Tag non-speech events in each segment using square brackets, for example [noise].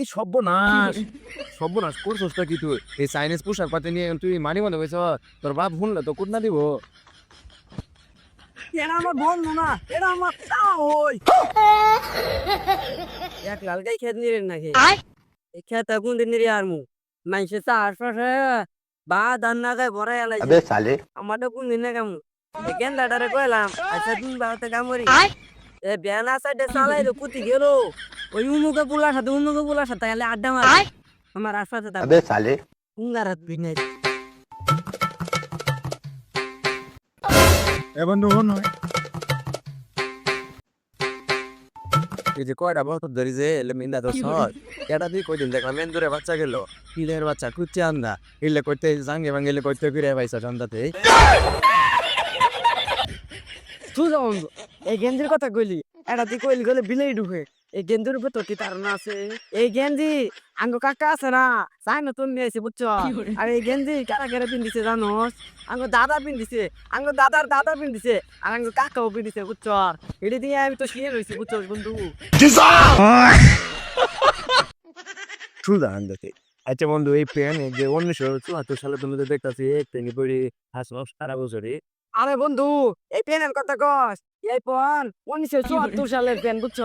এই কি তুই? এই চাইনিজ পোশাক পাতি নিয়ে তুই মানি বন্ধ হয়েছ। তোর বাপ তো কুটনা দিব। এরা আমার বন্ধু না এরা আমার এক লাল গাই খেত নিরে নাকি? এই খেত আগুন দিন নিরে আর মু? মাইসে বা ধান না গায়ে ভরা এলাই আমাদের কোন দিন কেমন? কেন দাদারে আচ্ছা তুমি কাম এ সাইডে চালাই তো কুতি গেল। ওই উমুকে পোলার সাথে উমুকে পোলার সাথে গেলে আড্ডা মার। আমার আশাতে তাবে সালে উঙ্গার হাত বিনে এ বন্ধু হন হয় এই যে কয়টা বছর ধরে যে এলে মিন্দা তো সর। এটা তুই কই দেখলাম মেন্দুরে বাচ্চা গেল। কিলের বাচ্চা? আন্দা। করতে জাঙ্গে ভাঙ্গে করতে ফিরে পাইছা তুই বন্ধু এই গেঞ্জির কথা কইলি এটা তুই কইলি গেলে বিলেই ঢুকে। এই গেঞ্জির উপর তোর কি ধারণা আছে? এই গেঞ্জি আঙ্গ কাকা আছে না? চাই না তুমি নিয়েছি বুঝছ? আর এই গেঞ্জি কারা কেরা পিন্দিছে জানোস আঙ্গ দাদা পিন্দিছে আঙ্গ দাদার দাদা পিন্দিছে আর আঙ্গ কাকাও পিন্দিছে বুঝছ? এটি দিয়ে আমি তো শিয়ে রয়েছি বুঝছ বন্ধু? সুদা আন্দাতে আচ্ছা বন্ধু এই পেন যে উনিশশো চুয়াত্তর সালে তুমি তো দেখতেছি এই সারা বছরই। আরে বন্ধু এই পেনের কথা কস। এই পন উনিশশো চুয়াত্তর সালের পেন বুঝছ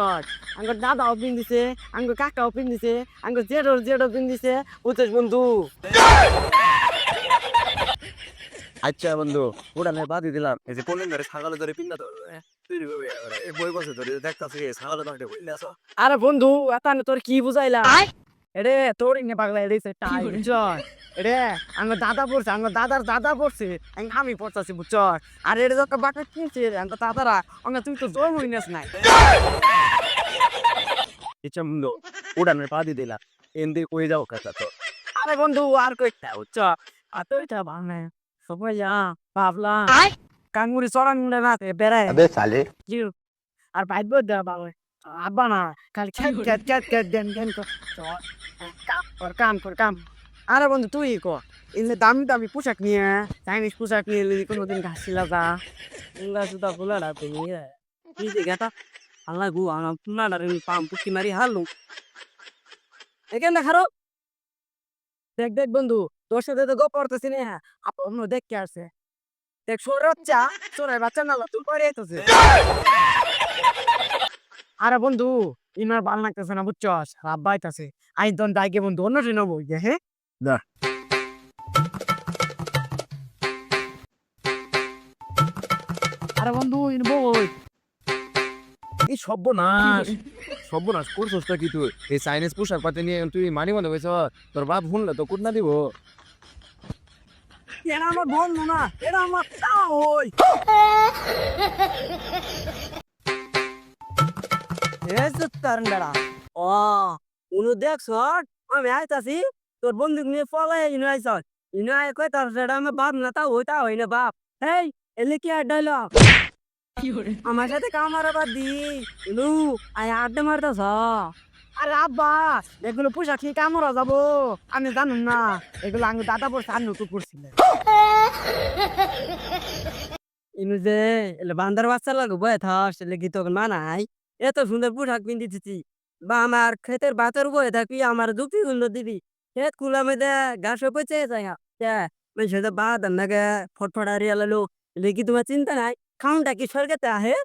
আঙ্গ দাদাও পিন্দিছে আঙ্গ কাকাও পিন্দিছে আঙ্গ জেডো জেডো পিন্দিছে বুঝছিস বন্ধু? আচ্ছা বন্ধু উড়ানে বাদি দিলাম। এই যে কোনদিন ধরে ছাগলে ধরে এই বই বছর ধরে দেখতেছি ছাগলে ধরে আরে বন্ধু এতানে তোর কি বুঝাইলা? এরে তোর ইনে পাগলা এরে সে টাই বুঝছর এরে আঙ্গ দাদা পড়ছে আঙ্গ দাদার দাদা পড়ছে আঙ্গ আমি পড়তাছি বুঝছর আর এরে যত বাটা কিনছে আঙ্গ দাদারা আঙ্গ তুই তো জোর হইনাস নাই। ইচ্ছা মূল্য উড়ানের পা দি দিলা এন্দি কই যাও কথা তো? আরে বন্ধু আর কইটা উচ্চ আর তো এটা ভাঙে সবাই যা ভাবলা কাঙ্গুরি চড়ান না বেড়ায়। আবে সালে। আর বাইব দেওয়া বাবা আব্বা না খালি খ্যাত খ্যাত খ্যাত খ্যাত দেন দেন চল, কাম কর কাম। আরে বন্ধু তুই ক? এলে দামি দামি পোশাক নিয়ে চাইনিজ পোশাক নিয়ে এলি কোনোদিন ঘাসিলা যা উল্লা সুতা ফুলা না তুমি যে গেটা আল্লাহ গু আমার পুনা না পাম পুকি মারি হারলু এখানে দেখারো দেখ দেখ বন্ধু তোর সাথে তো গপ করতেছি না আপন অন্য দেখ কে আছে। দেখ সোর বাচ্চা সোরের বাচ্চা না তুই পরে আইতেছে। আরে বন্ধু ইনার ভালো লাগতেছে না বুঝছস রাব্বা আইতাছে আই দন ডাইকে বন্ধু অন্য ট্রেন বই গে হ্যাঁ? দা। আরে বন্ধু ইন বই এই সর্বনাশ সর্বনাশ করছসটা কি তুই? এই চাইনিজ পোশাক পাতি নিয়ে তুই মানি মনে হয়েছ তোর বাপ শুনলে তো কুট না দিব। এটা আমার বন্ধু না এটা আমার তা ওই। [laughs] বেড়া ও উনু দেখছ আমি আইতাছি তোর বন্ধু নিয়ে পলাই ইনু আইছ ইনু আই কই তার সেটা আমি বাপ না তা ওইটা হই না বাপ। হেই এলে কি আর ডাইলগ আমার সাথে কামারা বাদ দি। ইনু আড্ডা মারতাছ। আরে আব্বা এগুলো পোশাক কি কামড়া যাব। আমি জানুম না এগুলো আমি দাদা পড়ছে আর নতুন পড়ছিল ইনু যে এলে বান্দার বাচ্চা লাগো বয়ে থাস এলে গীত মানাই। এত সুন্দর পোশাক পিন্দি দিছি বা আমার ক্ষেতের বাতের বয়ে থাকি আমার দুপি গুলো দিবি। ক্ষেত কুলা মেদে ঘাস পচে যায় সেটা বাদ নাগে ফটফটারি আলালো এলে কি তোমার চিন্তা নাই? খাউনটা কি স্বর্গেতে আহে?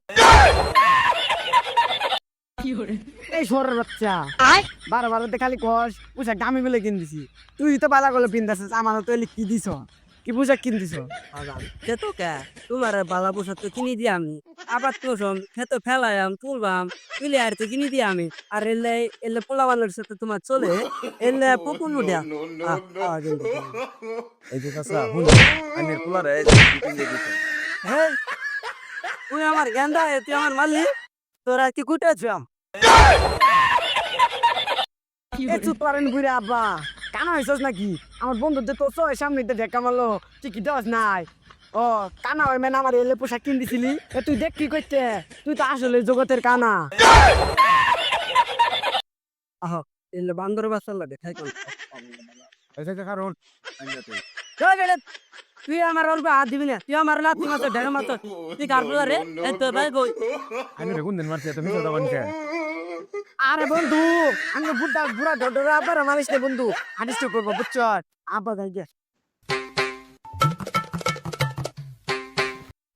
এই সরের বাচ্চা। বারো বারোতে খালি কস পোশাক দামি বলে কিন দিছি তুই তো বালা গুলো পিন্দাছিস আমার তো কি দিছ? কি পোশাক কিন দিছ সে তো কে তোমার বালা পোশাক তো কিনে দিই আমি। আবার তো শোন সে তো ফেলায়াম তুলবাম তুলে আর তো কিনে দিই আমি। আর এলে এলে পোলা বানার সাথে তোমার চলে এলে পুকুর দেয়া। এই যে কাছা হুন আমি দিতে তুই আমার গেন্দা তুই আমার মালিক। তোরা কি কুটে আম এ চুপ করেন বুড়ে আব্বা। কানা হয়েছস নাকি? আমার বন্ধুদের তো চয় সামনে দেখা মারলো তুই কি দশ নাই। ও কানা হয় মেন আমার এলে পোশাক কিন দিছিলি এ তুই দেখ কি করতে? তুই তো আসলে জগতের কানা। আহ এলে বান্দর বাসাল্লা দেখাই কোন কারণ তুই আমার অল্প হাত দিবি না তুই আমার লাতি মাত্র ঢেড়ে মাত্র তুই কার রে? এই তো ভাই কই? আমি রে কোন দিন মারছি তুমি আরে বন্ধু আমি বুড়া বুড়া ডডরা আবার আমার ইসে বন্ধু। আনিস তো করব বুঝছ? আব্বা যাই গে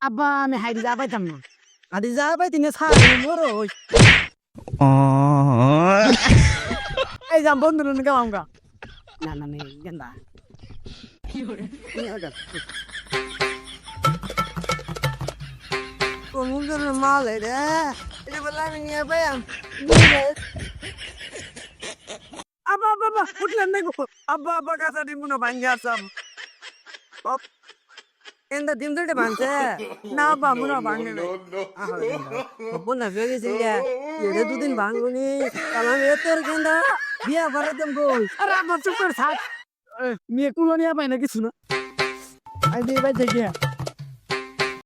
আব্বা আমি হাইরি যা পাইতাম না। হাইরি যা পাই তিনে ছাড় মরো এই যাম বন্ধু নুন গাম গা। না না নেই গেন্দা। কোন মাল রে। এটা আমি নিয়ে পাইয়াম আব্বা আব্বা উঠলেন না গো আব্বা আব্বা, কাঁচা ডিম না ভাঙ্গে আসাম। মুনা ভাঙে না বোনা ফেলে গেছে এটা দুদিন ভাঙবনি। কালাম এ তোর কেন্দা বিয়া দেম গো আরে, আব্বা, চুপ করে থাক। মেয়ে কুলো নিয়ে পাই না কিছু না। আই দিয়ে বাই থেকে।